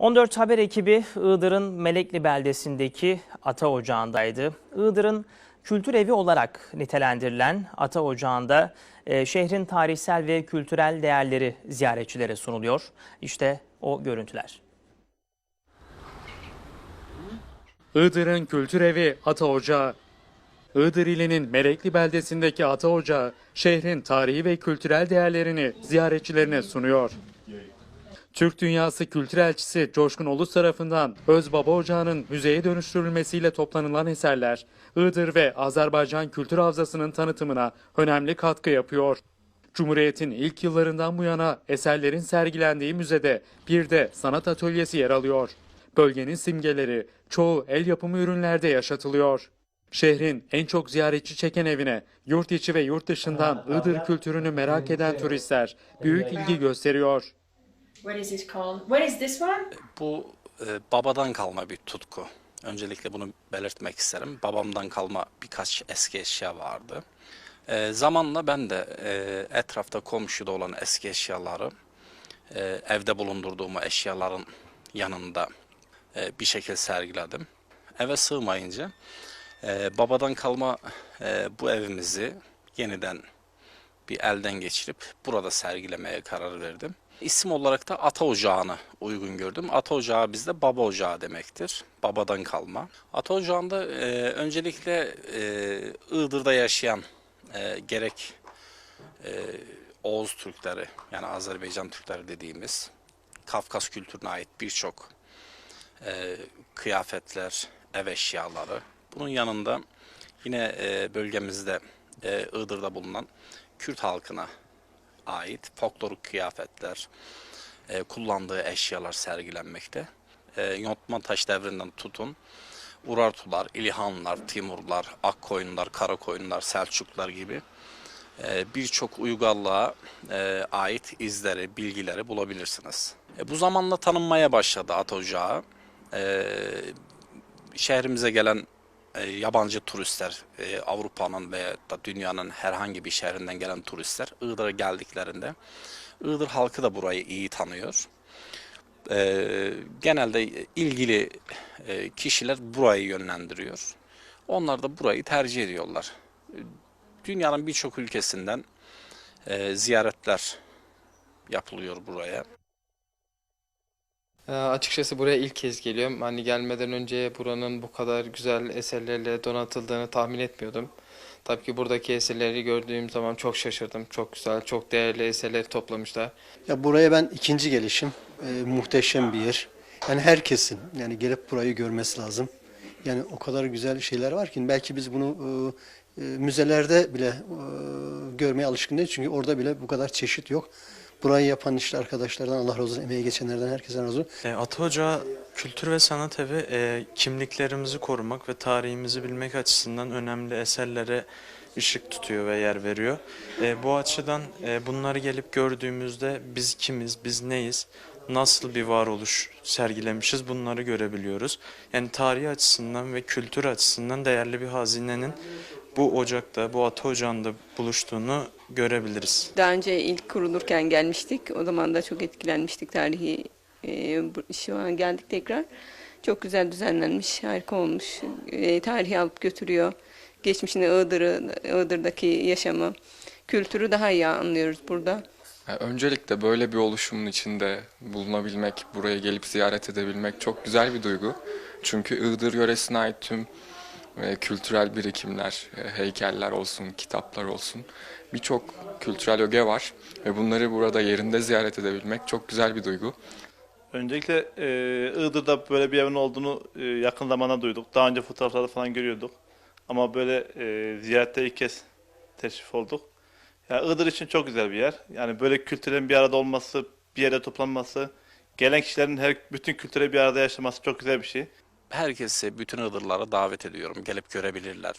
14 Haber ekibi Iğdır'ın Melekli beldesindeki Ata Ocağı'ndaydı. Iğdır'ın kültür evi olarak nitelendirilen Ata Ocağı'nda e, şehrin tarihsel ve kültürel değerleri ziyaretçilere sunuluyor. İşte o görüntüler. Iğdır'ın kültür evi Ata Ocağı. Iğdır ilinin Merekli beldesindeki Ata Ocağı, şehrin tarihi ve kültürel değerlerini ziyaretçilerine sunuyor. Türk Dünyası Kültür Elçisi Coşkun Olus tarafından Öz Baba Ocağı'nın müzeye dönüştürülmesiyle toplanılan eserler, Iğdır ve Azerbaycan Kültür Havzası'nın tanıtımına önemli katkı yapıyor. Cumhuriyet'in ilk yıllarından bu yana eserlerin sergilendiği müzede bir de sanat atölyesi yer alıyor. Bölgenin simgeleri çoğu el yapımı ürünlerde yaşatılıyor. Şehrin en çok ziyaretçi çeken evine yurt içi ve yurt dışından Iğdır kültürünü merak eden turistler büyük ilgi gösteriyor. What is this called? What is this one? Bu e, babadan kalma bir tutku. Öncelikle bunu belirtmek isterim. Babamdan kalma birkaç eski eşya vardı. E, zamanla ben de e, etrafta komşuda olan eski eşyaları e, evde bulundurduğum eşyaların yanında e, bir şekilde sergiledim. Eve sığmayınca e, babadan kalma e, bu evimizi yeniden bir elden geçirip burada sergilemeye karar verdim. İsim olarak da Ata Ocağı'nı uygun gördüm. Ata Ocağı bizde baba ocağı demektir. Babadan kalma. Ata Ocağı'nda e, öncelikle e, Iğdır'da yaşayan e, gerek e, Oğuz Türkleri yani Azerbaycan Türkleri dediğimiz Kafkas kültürüne ait birçok e, kıyafetler, ev eşyaları. Bunun yanında yine e, bölgemizde e, Iğdır'da bulunan Kürt halkına ait folklorik kıyafetler, e, kullandığı eşyalar sergilenmekte. E, yontma taş devrinden tutun, Urartular, İlhanlar, Timurlar, Akkoyunlar, Karakoyunlar, Selçuklar gibi e, birçok uygarlığa e, ait izleri, bilgileri bulabilirsiniz. E, bu zamanla tanınmaya başladı at ocağı. Şehrimize gelen e, yabancı turistler, e, Avrupa'nın veya da dünyanın herhangi bir şehrinden gelen turistler Iğdır'a geldiklerinde Iğdır halkı da burayı iyi tanıyor. E, genelde ilgili kişiler burayı yönlendiriyor. Onlar da burayı tercih ediyorlar. Dünyanın birçok ülkesinden ziyaretler yapılıyor buraya. Ee, açıkçası buraya ilk kez geliyorum. Hani gelmeden önce buranın bu kadar güzel eserlerle donatıldığını tahmin etmiyordum. Tabii ki buradaki eserleri gördüğüm zaman çok şaşırdım. Çok güzel, çok değerli eserler toplamışlar. Ya buraya ben ikinci gelişim. Ee, muhteşem bir yer. Yani herkesin yani gelip burayı görmesi lazım. Yani o kadar güzel şeyler var ki belki biz bunu e, e, müzelerde bile e, görmeye alışkın değiliz. Çünkü orada bile bu kadar çeşit yok. Burayı yapan işte arkadaşlardan Allah razı olsun, emeği geçenlerden herkese razı olsun. E, Ata Ocağı Kültür ve Sanat Evi e, kimliklerimizi korumak ve tarihimizi bilmek açısından önemli eserlere ışık tutuyor ve yer veriyor. E, bu açıdan e, bunları gelip gördüğümüzde biz kimiz, biz neyiz, nasıl bir varoluş sergilemişiz bunları görebiliyoruz. Yani tarihi açısından ve kültür açısından değerli bir hazinenin bu ocakta, bu Ata Ocağı'nda buluştuğunu görebiliriz. Daha önce ilk kurulurken gelmiştik. O zaman da çok etkilenmiştik tarihi. e, şu an geldik tekrar. Çok güzel düzenlenmiş, harika olmuş. E, tarihi alıp götürüyor. Geçmişini Iğdır'ı, Iğdır'daki yaşamı, kültürü daha iyi anlıyoruz burada. Yani öncelikle böyle bir oluşumun içinde bulunabilmek, buraya gelip ziyaret edebilmek çok güzel bir duygu. Çünkü Iğdır yöresine ait tüm e, kültürel birikimler, e, heykeller olsun, kitaplar olsun birçok kültürel öge var ve bunları burada yerinde ziyaret edebilmek çok güzel bir duygu. Öncelikle e, Iğdır'da böyle bir evin olduğunu e, yakın zamanda duyduk. Daha önce fotoğraflarda falan görüyorduk. Ama böyle e, ziyarette ilk kez teşrif olduk. Yani Iğdır için çok güzel bir yer. Yani böyle kültürlerin bir arada olması, bir yere toplanması, gelen kişilerin her bütün kültüre bir arada yaşaması çok güzel bir şey. Herkesi, bütün Iğdırlara davet ediyorum. Gelip görebilirler.